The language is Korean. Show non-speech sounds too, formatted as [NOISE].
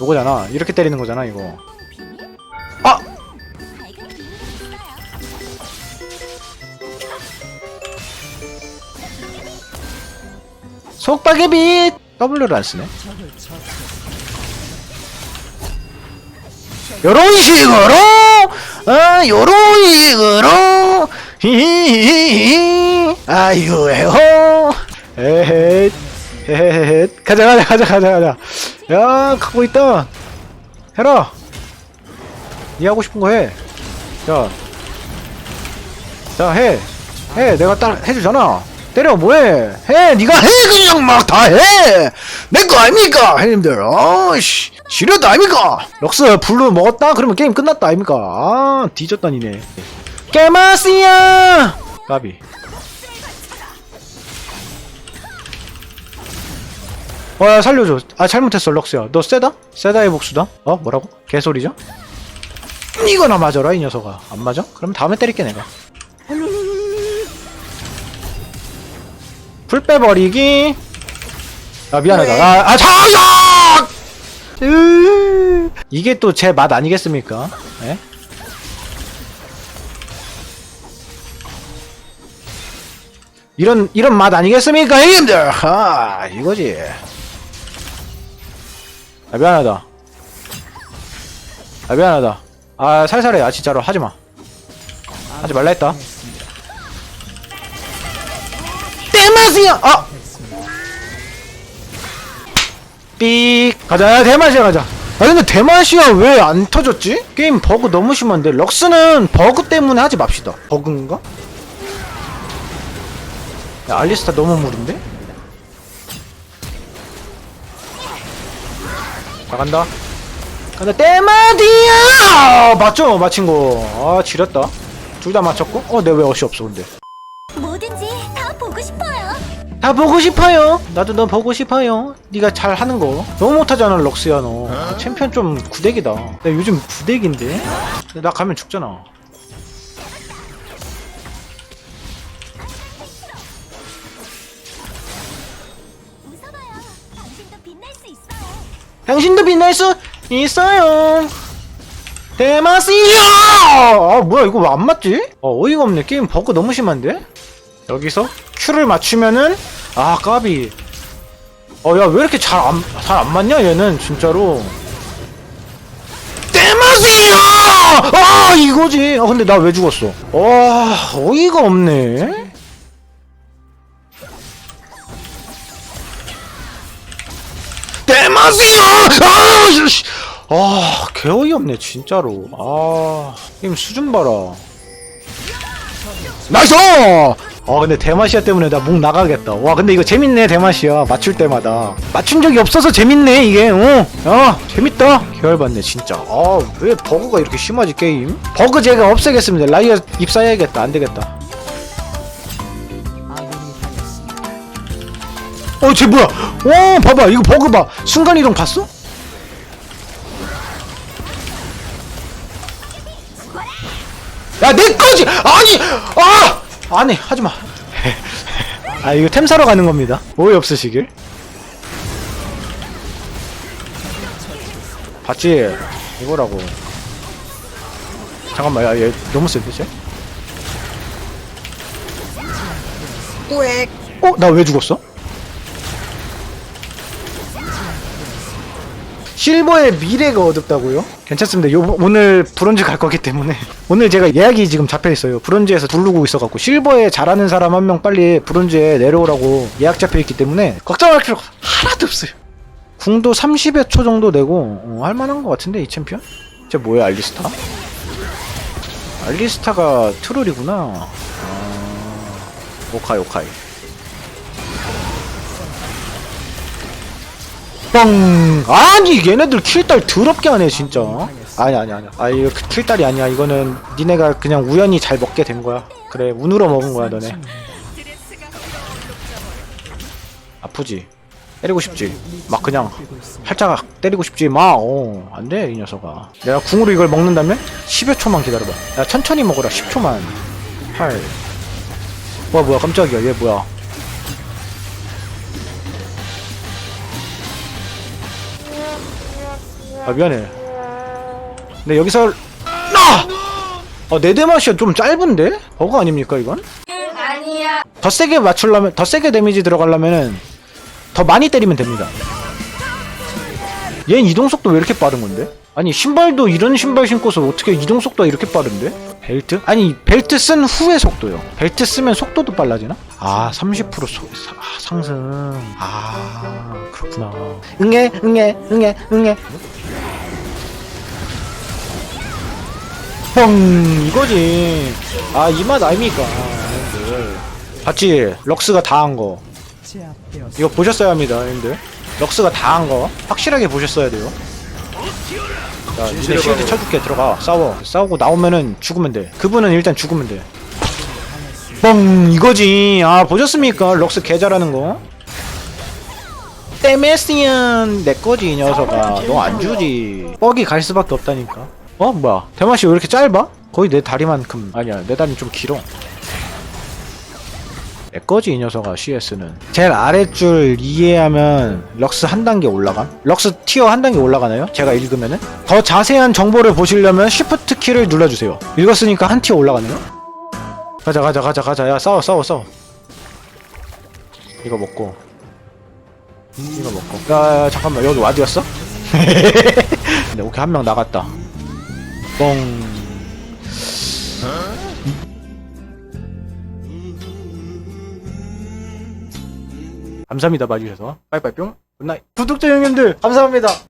요거잖아. 이렇게 때리는 거잖아 이거. 아! 속박의 빛! W를 안 쓰네. 요런 식으로! 어 요런 식으로! 히히히히! 아이고에호! 에헤 에 헤헤 가자 가자 가자 가자 가자. 야 갖고 있다. 해라. 니 하고 싶은 거해자자해. 해. 내가 따라 해주잖아. 때려 뭐해? 해. 니가 해 그냥 막 다 해 내 거 아닙니까? 형님들. 어씨. 지렸다 아닙니까? 럭스 블루 먹었다? 그러면 게임 끝났다 아닙니까? 아 뒤졌다 니네. 깨마시야! 까비 어, 야, 살려줘. 아, 잘못했어, 럭스야. 너 세다? 세다의 복수다? 어, 뭐라고? 개소리죠? 이거나 맞아라, 이 녀석아. 안 맞아? 그럼 다음에 때릴게, 내가. 풀 빼버리기. 아, 미안하다. 아, 아, 자야! 으, 이게 또 제 맛 아니겠습니까? 예? 이런, 이런 맛 아니겠습니까, 형님들? 아, 이거지. 아 미안하다. 아 미안하다. 아 살살해. 아 진짜로. 하지마. 하지 말라 했다. 대마시야! 아! 삑! 가자. 대마시야 가자. 아 근데 대마시야 왜 안 터졌지? 게임 버그 너무 심한데. 럭스는 버그 때문에 하지 맙시다. 버그인가? 야 알리스타 너무 무린데? 나간다. 간다. 때마디야! 아, 맞죠? 맞힌 거. 아, 지렸다. 둘 다 맞췄고? 어, 내 왜 어시 없어, 근데. 뭐든지 다 보고 싶어요. 다 보고 싶어요. 나도 너 보고 싶어요. 네가 잘 하는 거. 너무 못하잖아, 럭스야, 너. 아, 챔피언 좀 구대기다. 나 요즘 구대기인데? 나 가면 죽잖아. 당신도 빛날 수 있어요. 대마시야! 아, 뭐야, 이거 왜 안 맞지? 어, 어이가 없네. 게임 버그 너무 심한데? 여기서 Q를 맞추면은, 아, 까비. 어, 야, 왜 이렇게 잘 안, 잘 안 맞냐, 얘는, 진짜로. 대마시야! 아, 이거지. 아, 근데 나 왜 죽었어? 와, 어이가 없네. 마시야! 아, 씨. 아, 개어이 없네, 진짜로. 아, 게임 수준 봐라. 나이스! 아, 근데 대마시아 때문에 나 목 나가겠다. 와, 근데 이거 재밌네, 대마시아. 맞출 때마다. 맞춘 적이 없어서 재밌네, 이게. 어, 아, 재밌다. 계열받네, 진짜. 아, 왜 버그가 이렇게 심하지, 게임? 버그 제가 없애겠습니다. 라이어 입사해야겠다. 안 되겠다. 어, 쟤 뭐야? 오, 봐봐. 이거 버그 봐. 순간이동 봤어? 야, 내 거지! 아니! 아! 안 해. 하지 마. [LAUGHS] 아, 이거 템 사러 가는 겁니다. 오해 없으시길. 봤지? 이거라고. 잠깐만, 야, 얘 너무 센데, 쟤? 꾸액 어? 나 왜 죽었어? 실버의 미래가 어둡다고요? 괜찮습니다. 요, 오늘 브론즈 갈 거기 때문에 [LAUGHS] 오늘 제가 예약이 지금 잡혀 있어요. 브론즈에서 부르고 있어갖고 실버에 잘하는 사람 한 명 빨리 브론즈에 내려오라고 예약 잡혀 있기 때문에 걱정할 필요가 하나도 없어요. 궁도 30여 초 정도 내고 어, 할만한 것 같은데 이 챔피언? 쟤 뭐야 알리스타? 알리스타가 트롤이구나. 아, 오카이 오카이. 뻥. 아니 얘네들 킬딸 더럽게 하네 진짜. 아니 아니 아니. 아 이거 그 킬딸이 아니야. 이거는 니네가 그냥 우연히 잘 먹게 된 거야. 그래 운으로 먹은 거야 너네. 아프지? 때리고 싶지? 막 그냥 살짝 때리고 싶지 마어 안돼 이 녀석아. 내가 궁으로 이걸 먹는다면 10여 초만 기다려봐. 야 천천히 먹어라 10초만. 8 뭐야 뭐야 깜짝이야. 얘 뭐야 아 미안해 근데 여기서 아! 어 네데마시아 좀 짧은데? 버그 아닙니까 이건? 아니야 더 세게 맞추려면 더 세게 데미지 들어가려면은 더 많이 때리면 됩니다 얘는 이동속도 왜 이렇게 빠른 건데? 아니 신발도 이런 신발 신고서 어떻게 이동속도가 이렇게 빠른데? 벨트? 아니 벨트 쓴 후의 속도요 벨트 쓰면 속도도 빨라지나? 아 30% 소, 사- 아, 상승 아 그렇구나 응애 응애 응애 응애 뻥 이거지. 아 이 맛 아닙니까? 형들. 봤지? 럭스가 다 한 거. 이거 보셨어야 합니다 형들? 럭스가 다 한 거. 확실하게 보셨어야 돼요. 자 니네 실드 쳐줄게. 들어가. 싸워. 싸우고 나오면은 죽으면 돼. 그분은 일단 죽으면 돼뻥 이거지. 아 보셨습니까? 럭스 개 잘하는 거. 데메시안 내 거지 이 녀석아. 너 안 주지. 뻑이 갈 수밖에 없다니까 어? 뭐야? 대마시 왜 이렇게 짧아? 거의 내 다리만큼. 아니야 내 다리 좀 길어. 내 거지 이 녀석아 CS는. 제일 아랫줄 이해하면 럭스 한 단계 올라감? 럭스 티어 한 단계 올라가나요? 제가 읽으면은? 더 자세한 정보를 보시려면 쉬프트 키를 눌러주세요. 읽었으니까 한 티어 올라가네요? 가자 가자 가자 가자. 야 싸워 싸워 싸워. 이거 먹고. 이거 먹고. 야, 야 잠깐만. 여기 와드였어? [LAUGHS] 네 오케이 한 명 나갔다 뻥. 감사합니다 봐주셔서. 빠이빠이 뿅. 굿나잇. 구독자 형님들 감사합니다